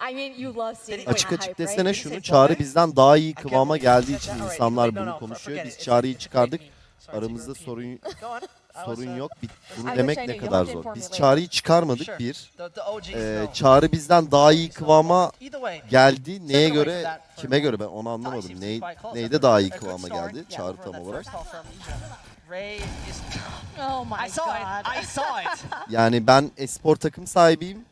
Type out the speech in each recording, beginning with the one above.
I mean, you love seeing Açık açık hype, right? desene şunu. Çağrı bizden daha iyi kıvama geldiği için insanlar bunu konuşuyor. Biz Çağrı'yı çıkardık. Aramızda sorun sorun yok. Bunu demek ne kadar zor. Biz Çağrı'yı çıkarmadık bir. Ee, Çağrı bizden daha iyi kıvama geldi. Neye göre, kime göre ben onu anlamadım. Ney, neyde daha iyi kıvama geldi Çağrı tam olarak. Oh my I saw it. god. I saw it. Yani ben espor takım sahibiyim.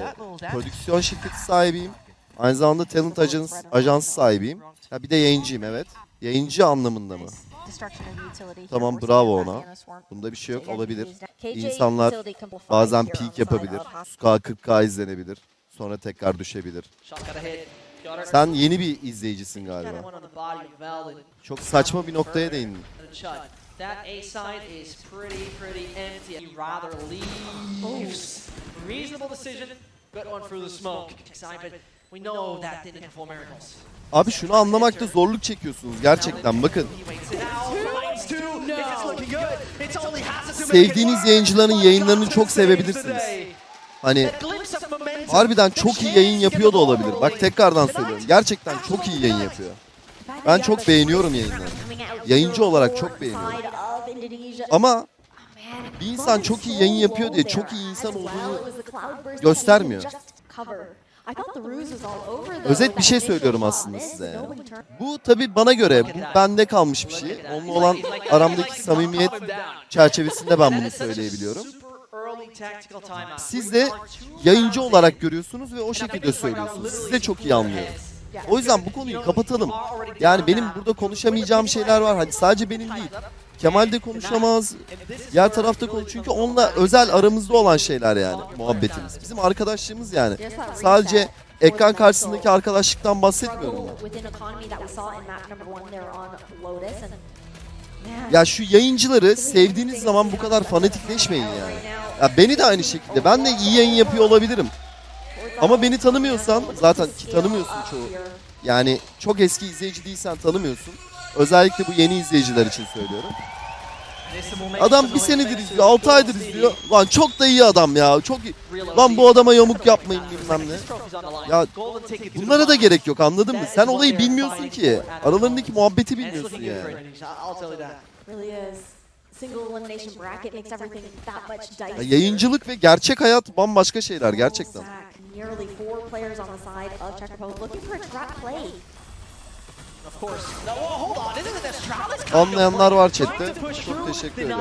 Dad? prodüksiyon şirketi sahibiyim. Aynı zamanda talent ajans, ajansı sahibiyim. Ha bir de yayıncıyım evet. Yayıncı anlamında mı? Tamam, bravo ona. Bunda bir şey yok olabilir. İnsanlar bazen peak yapabilir. Ska 40K izlenebilir. Sonra tekrar düşebilir. Sen yeni bir izleyicisin galiba. Çok saçma bir noktaya değindin. That A side is pretty, pretty empty. He rather leaves. Reasonable decision. Good one through the smoke. Side, but we know that didn't perform miracles. Abi şunu anlamakta zorluk çekiyorsunuz gerçekten bakın. He waits it out. Finds two. It's looking good. It's only has to Sevdiğiniz yayıncıların yayınlarını çok sevebilirsiniz. Hani Glimpse of momentum. harbiden çok iyi yayın yapıyor da olabilir. Bak tekrardan söylüyorum. Gerçekten çok iyi yayın yapıyor. Ben çok beğeniyorum yayınlarını. Yayıncı olarak çok beğeniyorum. Ama bir insan çok iyi yayın yapıyor diye çok iyi insan olduğunu göstermiyor. Özet bir şey söylüyorum aslında size. Bu tabi bana göre bu bende kalmış bir şey. Onunla olan aramdaki samimiyet çerçevesinde ben bunu söyleyebiliyorum. Siz de yayıncı olarak görüyorsunuz ve o şekilde söylüyorsunuz. Siz de çok iyi anlıyorum. O yüzden bu konuyu kapatalım. Yani benim burada konuşamayacağım şeyler var. Hadi sadece benim değil. Kemal de konuşamaz. Diğer tarafta konuş. Çünkü onunla özel aramızda olan şeyler yani muhabbetimiz. Bizim arkadaşlığımız yani. Sadece ekran karşısındaki arkadaşlıktan bahsetmiyorum ben. Ya şu yayıncıları sevdiğiniz zaman bu kadar fanatikleşmeyin yani. Ya beni de aynı şekilde. Ben de iyi yayın yapıyor olabilirim. Ama beni tanımıyorsan zaten ki tanımıyorsun çoğu. Yani çok eski izleyici değilsen tanımıyorsun. Özellikle bu yeni izleyiciler için söylüyorum. Adam bir senedir izliyor, 6 aydır izliyor. Lan çok da iyi adam ya. Çok iyi. Lan bu adama yamuk yapmayın bilmem ne. Ya bunlara da gerek yok anladın mı? Sen olayı bilmiyorsun ki. Aralarındaki muhabbeti bilmiyorsun yani. Ya yayıncılık ve gerçek hayat bambaşka şeyler gerçekten. Let's Anlayanlar var chatte. Çok teşekkür ederim.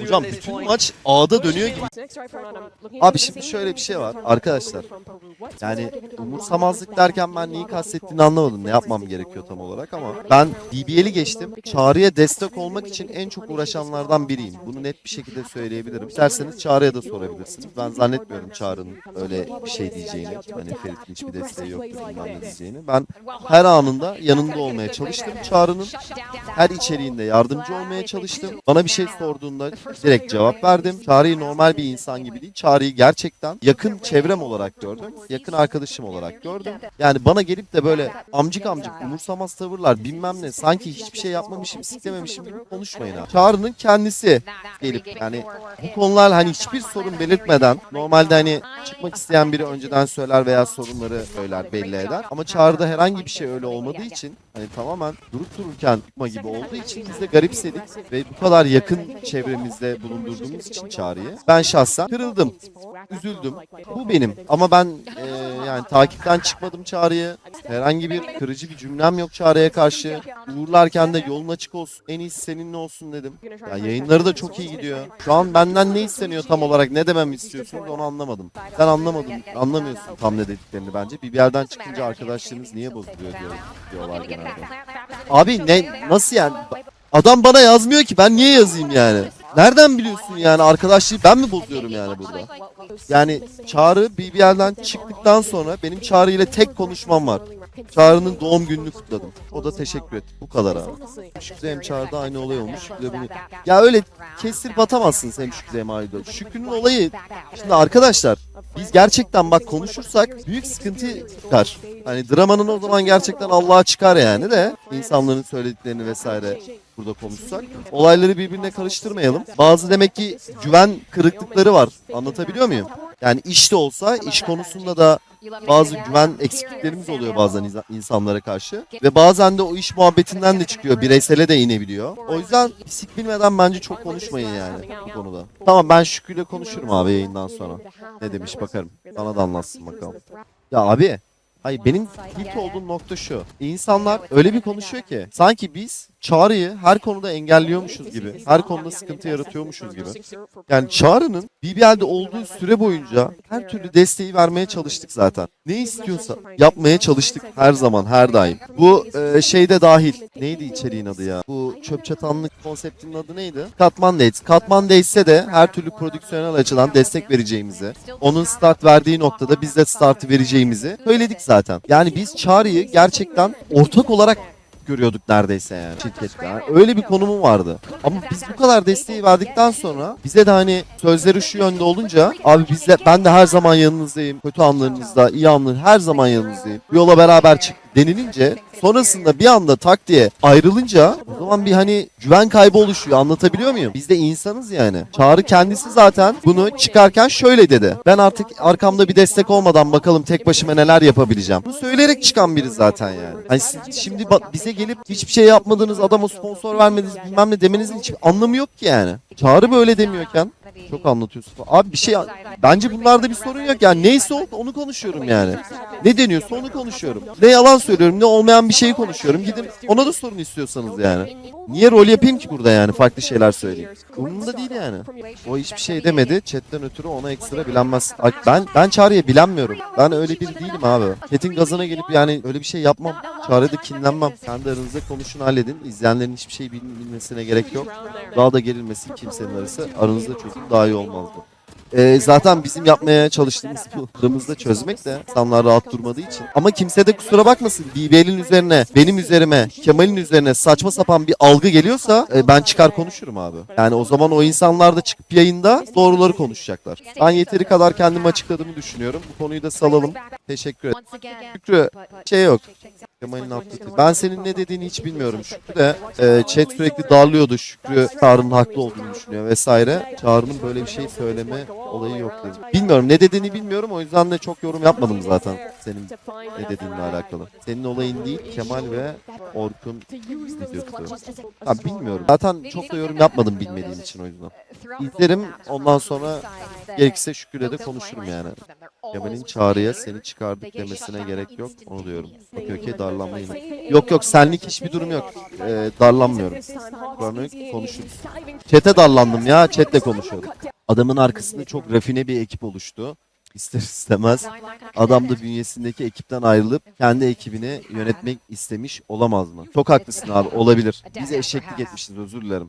Hocam bütün maç A'da dönüyor gibi. Abi şimdi şöyle bir şey var arkadaşlar. Yani umursamazlık derken ben neyi kastettiğini anlamadım. Ne yapmam gerekiyor tam olarak ama ben BBL'i geçtim. Çağrı'ya destek olmak için en çok uğraşanlardan biriyim. Bunu net bir şekilde söyleyebilirim. İsterseniz Çağrı'ya da sorabilirsiniz. Ben zannetmiyorum Çağrı'nın öyle bir şey diyeceğini. Hani Ferit'in hiçbir desteği yoktur bilmem ne diyeceğini. Ben her anında yanında olmaya çalıştım Çağrı'nın. Her içeriğinde yardımcı olmaya çalıştım. Bana bir şey sorduğunda direkt cevap verdim. Çağrı'yı normal bir insan gibi değil. Çağrı'yı gerçekten yakın çevrem olarak gördüm. Yakın arkadaşım olarak gördüm. Yani bana gelip de böyle amcık amcık umursamaz tavırlar bilmem ne sanki hiçbir şey yapmamışım siklememişim gibi konuşmayın abi. Çağrı'nın kendisi gelip yani bu konular hani hiçbir sorun belirtmeden normalde hani çıkmak isteyen biri önceden söyler veya sorunları söyler belli eder. Ama Çağrı'da herhangi bir şey öyle olmadığı için hani tamamen durup dururken tutma gibi olduğu için biz de garipsedik ve bu kadar yakın çevremizde bulundurduğumuz için Çağrı'yı ben şahsen kırıldım, üzüldüm. Bu benim ama ben e, yani takipten çıkmadım Çağrı'yı. Herhangi bir kırıcı bir cümlem yok Çağrı'ya karşı. Uğurlarken de yolun açık olsun, en iyisi seninle olsun dedim. Ya yayınları da çok iyi gidiyor. Şu an benden ne isteniyor tam olarak ne dememi istiyorsunuz onu anlamadım. Sen anlamadın, anlamıyorsun tam ne dediklerini bence. Bir yerden çıkınca arkadaşlarınız niye bozuluyor diyor, diyorlar genelde. Abi ne nasıl yani? Adam bana yazmıyor ki ben niye yazayım yani? Nereden biliyorsun yani arkadaşlığı ben mi bozuyorum yani burada? Yani Çağrı BBL'den çıktıktan sonra benim Çağrı ile tek konuşmam var. Çağrı'nın doğum gününü kutladım. O da teşekkür etti. Bu kadar abi. Şükrü hem Çağrı'da aynı olay olmuş. Bunu... Ya öyle kestirip atamazsınız hem Şükrü hem Aydo. Şükrü'nün olayı... Şimdi arkadaşlar biz gerçekten bak konuşursak büyük sıkıntı çıkar. Hani dramanın o zaman gerçekten Allah'a çıkar yani de insanların söylediklerini vesaire burada konuşsak. Olayları birbirine karıştırmayalım. Bazı demek ki güven kırıklıkları var. Anlatabiliyor muyum? Yani iş de olsa iş konusunda da bazı güven eksikliklerimiz oluyor bazen insa- insanlara karşı. Ve bazen de o iş muhabbetinden de çıkıyor. Bireysele de inebiliyor. O yüzden pislik bilmeden bence çok konuşmayın yani bu konuda. Tamam ben Şükrü'yle konuşurum abi yayından sonra. Ne demiş bakarım. Sana da anlatsın bakalım. Ya abi Hayır benim tilt olduğum nokta şu. İnsanlar öyle bir konuşuyor ki sanki biz Çağrı'yı her konuda engelliyormuşuz gibi. Her konuda sıkıntı yaratıyormuşuz gibi. Yani Çağrı'nın BBL'de olduğu süre boyunca her türlü desteği vermeye çalıştık zaten. Ne istiyorsa yapmaya çalıştık her zaman, her daim. Bu e, şeyde dahil. Neydi içeriğin adı ya? Bu çöp çatanlık konseptinin adı neydi? Katman Dates. Katman Dates'e de her türlü prodüksiyonel açıdan destek vereceğimizi, onun start verdiği noktada biz de startı vereceğimizi söyledik zaten. Yani biz Çağrı'yı gerçekten ortak olarak görüyorduk neredeyse yani şirkette. Yani öyle bir konumu vardı. Ama biz bu kadar desteği verdikten sonra bize de hani sözleri şu yönde olunca abi biz de ben de her zaman yanınızdayım. Kötü anlarınızda, iyi anların her zaman yanınızdayım. Yola beraber çık denilince sonrasında bir anda tak diye ayrılınca o zaman bir hani güven kaybı oluşuyor. Anlatabiliyor muyum? Biz de insanız yani. Çağrı kendisi zaten bunu çıkarken şöyle dedi. Ben artık arkamda bir destek olmadan bakalım tek başıma neler yapabileceğim. Bunu söyleyerek çıkan biri zaten yani. Hani siz şimdi bize gelip hiçbir şey yapmadınız, adama sponsor vermediniz bilmem ne demenizin hiçbir anlamı yok ki yani. Çağrı böyle demiyorken çok anlatıyorsun. Abi bir şey bence bunlarda bir sorun yok yani. Neyse o, onu konuşuyorum yani. Ne deniyorsa onu konuşuyorum. Ne yalan söylüyorum ne olmayan bir şeyi konuşuyorum. Gidin ona da sorun istiyorsanız yani. Niye rol yapayım ki burada yani farklı şeyler söyleyeyim. Umurumda değil yani. O hiçbir şey demedi. Chatten ötürü ona ekstra bilenmez. Ben ben Çağrı'ya bilenmiyorum. Ben öyle biri değilim abi. Chat'in gazına gelip yani öyle bir şey yapmam. Çağrı'da kinlenmem. Kendi aranızda konuşun halledin. İzleyenlerin hiçbir şey bil- bilmesine gerek yok. Daha da gerilmesin kimsenin arası. Aranızda çözün daha iyi olmazdı. Ee, zaten bizim yapmaya çalıştığımız bu çözmek de insanlar rahat durmadığı için. Ama kimse de kusura bakmasın. BBL'in üzerine, benim üzerime, Kemal'in üzerine saçma sapan bir algı geliyorsa e, ben çıkar konuşurum abi. Yani o zaman o insanlar da çıkıp yayında doğruları konuşacaklar. Ben yeteri kadar kendimi açıkladığımı düşünüyorum. Bu konuyu da salalım. Teşekkür ederim. Şükrü şey yok. Kemal'in atlatı. Ben senin ne dediğini hiç bilmiyorum. Şükrü de e, chat sürekli darlıyordu. Şükrü Çağrı'nın haklı olduğunu düşünüyor vesaire. Çağrı'nın böyle bir şey söyleme olayı yok dedi. Bilmiyorum ne dediğini bilmiyorum o yüzden de çok yorum yapmadım zaten senin ne dediğinle alakalı. Senin olayın değil Kemal ve Orkun videosu. Ha, bilmiyorum. Zaten çok da yorum yapmadım bilmediğim için o yüzden. İzlerim ondan sonra gerekirse Şükrü'yle de konuşurum yani. Kemal'in çağrıya seni çıkardık demesine gerek yok. Onu diyorum. Okey okey darlanma yine. Yok yok senlik hiçbir durum yok. Ee, darlanmıyorum. Sonra konuşuruz. Chat'e darlandım ya. Chat'le konuşuyorum. Adamın arkasında çok rafine bir ekip oluştu. İster istemez adam da bünyesindeki ekipten ayrılıp kendi ekibini yönetmek istemiş olamaz mı? Çok haklısın abi olabilir. Bize eşeklik etmişiz özür dilerim.